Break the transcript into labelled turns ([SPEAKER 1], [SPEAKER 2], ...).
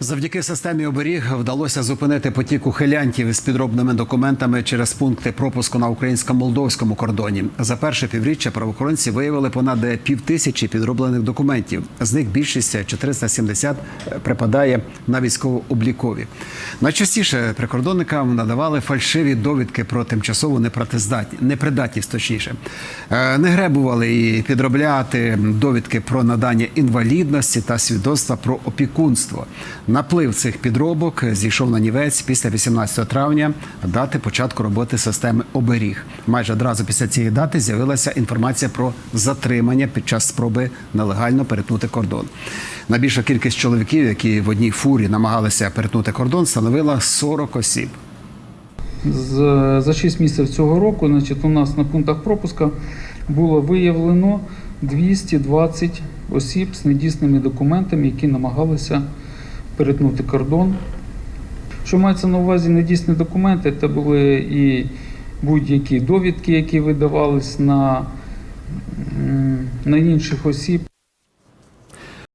[SPEAKER 1] Завдяки системі оберіг вдалося зупинити потік ухилянтів із підробними документами через пункти пропуску на українсько-молдовському кордоні. За перше півріччя правоохоронці виявили понад півтисячі підроблених документів. З них більшість 470 припадає на військово-облікові. Найчастіше прикордонникам надавали фальшиві довідки про тимчасову непридатність, точніше. Е, Не гребували і підробляти довідки про надання інвалідності та свідоцтва про опікунство. Наплив цих підробок зійшов на нівець після 18 травня, дати початку роботи системи оберіг. Майже одразу після цієї дати з'явилася інформація про затримання під час спроби нелегально перетнути кордон. Найбільша кількість чоловіків, які в одній фурі намагалися перетнути кордон, становила 40 осіб.
[SPEAKER 2] За 6 місяців цього року значить, у нас на пунктах пропуска було виявлено 220 осіб з недійсними документами, які намагалися перетнути кордон. Що мається на увазі недійсні документи, це були і будь-які довідки, які видавались на, на інших осіб,